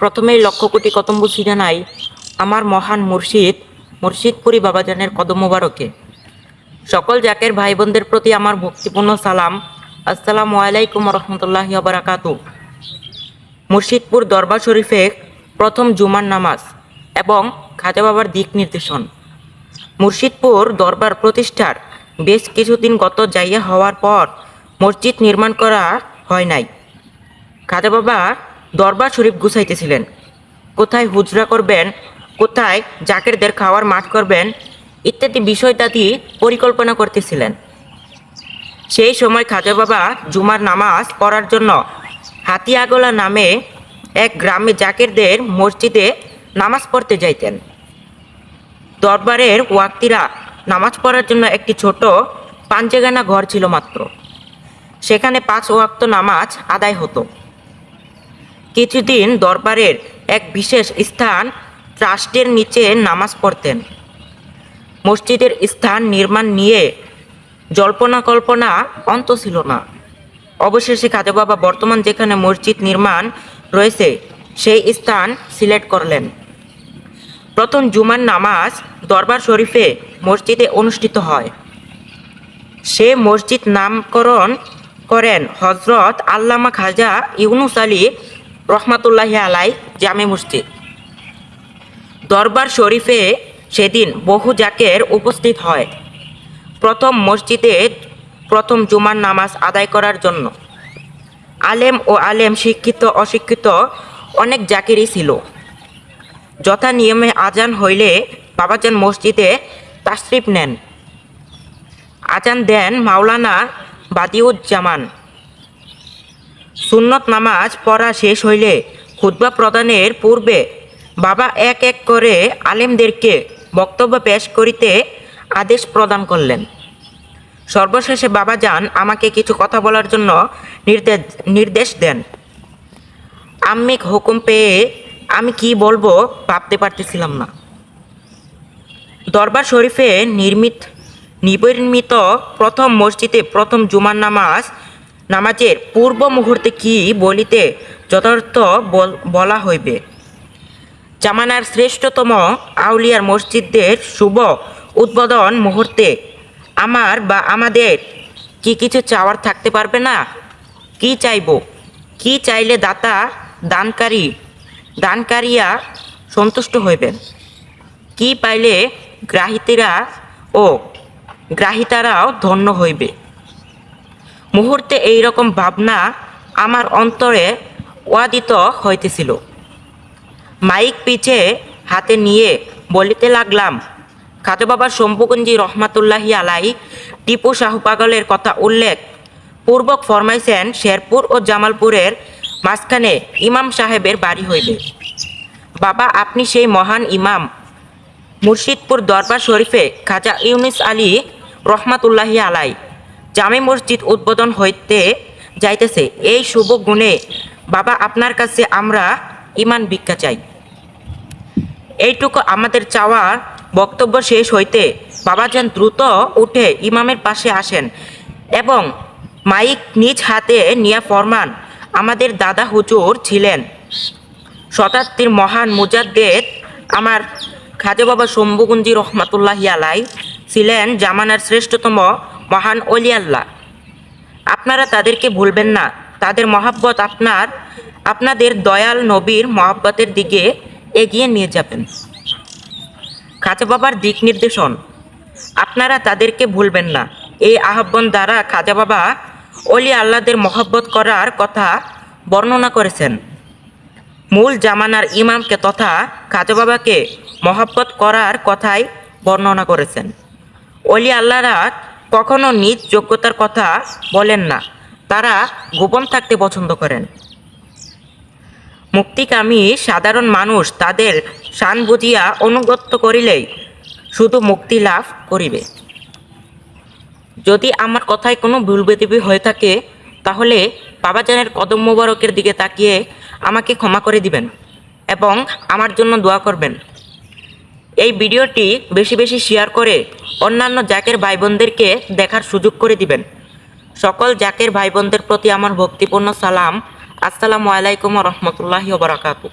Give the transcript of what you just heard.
প্রথমেই লক্ষ কোটি কদম বুঝি জানাই আমার মহান মুর্শিদ, মুর্শিদপুরি বাবাজানের কদম মোবারকে সকল জাকের ভাই বোনদের প্রতি আমার ভক্তিপূর্ণ সালাম। আসসালামু আলাইকুম রহমতুল্লাহি বারাকাতু। মুর্শিদপুর দরবার শরীফে প্রথম জুমার নামাজ এবং খাজা বাবার দিক নির্দেশন। মুর্শিদপুর দরবার প্রতিষ্ঠার বেশ কিছুদিন গত যাইয়া হওয়ার পর মসজিদ নির্মাণ করা হয় নাই। খাজা বাবা দরবার শরীফ গুছাইতেছিলেন। কোথায় হুজরা করবেন, কোথায় জাকেরদের খাওয়ার মাঠ করবেন, ইত্যাদি বিষয়টাদি পরিকল্পনা করতেছিলেন। সেই সময় খাজা বাবা জুমার নামাজ পড়ার জন্য হাতিয়াগোলা নামে এক গ্রামে জাকেরদের মসজিদে নামাজ পড়তে যাইতেন। দরবারের ওয়াক্তিরা নামাজ পড়ার জন্য একটি ছোট পাঞ্জেগানা ঘর ছিল মাত্র। সেখানে পাঁচ ওয়াক্ত নামাজ আদায় হতো। কিছুদিন দরবারের এক বিশেষ স্থান ট্রাস্টের নিচে নামাজ পড়তেন। মসজিদের স্থান নির্মাণ নিয়ে জল্পনা কল্পনা অন্ত ছিল না। অবশেষে খাজা বাবা বর্তমান যেখানে মসজিদ নির্মাণ রয়েছে, সেই স্থান সিলেক্ট করলেন। প্রথম জুমার নামাজ দরবার শরীফে মসজিদে অনুষ্ঠিত হয়। সে মসজিদ নামকরণ করেন হজরত আল্লামা খাজা ইউনুস আলী রহমাতুল্লাহি আলাই জামে মসজিদ। দরবার শরীফে সেদিন বহু জাকের উপস্থিত হয়। প্রথম মসজিদে প্রথম জুমার নামাজ আদায় করার জন্য। আলেম ও আলেম শিক্ষিত, অশিক্ষিত অনেক জাকেরই ছিল। যথা নিয়মে আজান হইলে বাবাজান মসজিদে তাশরিফ নেন। আজান দেন মাওলানা বাদিউজ্জামান। সুন্নত নামাজ পড়া শেষ হইলে খুতবা প্রদানের পূর্বে বাবা এক এক করে আলেমদেরকে বক্তব্য পেশ করিতে আদেশ প্রদান করলেন। সর্বশেষে বাবা যান, আমাকে কিছু কথা বলার জন্য নির্দেশ নির্দেশ দেন। আম্মিক হুকুম পেয়ে আমি কি বলব ভাবতে পারতেছিলাম না। দরবার শরীফে নির্মিত নির্মিত প্রথম মসজিদে প্রথম জুমার নামাজ নামাজের পূর্ব মুহূর্তে কি বলিতে যথার্থ বল- হইবে? জামানার শ্রেষ্ঠতম আউলিয়ার মসজিদদের শুভ উদ্বোধন মুহূর্তে আমার বা আমাদের কি কিছু চাওয়ার থাকতে পারবে না? কি চাইব? কি চাইলে দাতা, দানকারী, দানকারিয়া সন্তুষ্ট হইবেন? কি পাইলে গ্রাহিতেরা ও গ্রাহিতারাও ধন্য হইবে? মুহূর্তে এই রকম ভাবনা আমার অন্তরে ওয়াদিত হইতেছিল। মাইক পিছে হাতে নিয়ে বলিতে লাগলাম খাজা বাবার শম্ভুকুঞ্জি রহমাতুল্লাহি আলাই, টিপু শাহু পাগলের কথা উল্লেখ পূর্বক ফরমাইছেন শেরপুর ও জামালপুরের মাঝখানে ইমাম সাহেবের বাড়ি হইবে। বাবা, আপনি সেই মহান ইমাম। মুর্শিদপুর দরবার শরীফে খাজা ইউনিস আলী রহমাতুল্লাহি আলাই জামে মসজিদ উদ্বোধন হইতে যাইতেছে। এই শুভ গুণে বাবা আপনার কাছে আমরা ইমান ভিক্ষা চাই। এইটুকু আমাদের চাওয়ার বক্তব্য শেষ হইতে বাবা যেন দ্রুত উঠে ইমামের পাশে আসেন এবং মাইক নিজ হাতে নিয়ে ফরমান আমাদের দাদা হুজুর ছিলেন। শতাব্দীর মহান মুজাদ্দেদ আমার খাজা বাবা শম্ভুগুঞ্জি রহমাতুল্লাহি আলাই ছিলেন জামানার শ্রেষ্ঠতম মহান অলি আল্লাহ। আপনারা তাদেরকে ভুলবেন না। তাদের মহাব্বত আপনার, আপনাদের দয়াল নবীর মহাব্বতের দিকে এগিয়ে নিয়ে যাবেন। খাজা বাবার দিক নির্দেশন, আপনারা তাদেরকে ভুলবেন না। এই আহ্বান দ্বারা খাজা বাবা অলি আল্লাহদের মহব্বত করার কথা বর্ণনা করেছেন। মূল জামানার ইমামকে তথা খাজা বাবাকে মহব্বত করার কথাই বর্ণনা করেছেন। অলি আল্লাহরা কখনো নিজ যোগ্যতার কথা বলেন না। তারা গোপন থাকতে পছন্দ করেন। মুক্তিকামী সাধারণ মানুষ তাদের শান বুঝিয়া অনুগত্য করিলেই শুধু মুক্তি লাভ করিবে। যদি আমার কথায় কোনো ভুল বেদিবি হয়ে থাকে, তাহলে বাবাজানের কদম মোবারকের দিকে তাকিয়ে আমাকে ক্ষমা করে দিবেন এবং আমার জন্য দোয়া করবেন। এই ভিডিওটি বেশি বেশি শেয়ার করে অন্যান্য জাকের ভাই বোনদেরকে দেখার সুযোগ করে দিবেন। সকল জাকের ভাই বোনদের প্রতি আমার ভক্তিপূর্ণ সালাম। আসসালামু আলাইকুম রহমতুল্লাহি বারাকাতু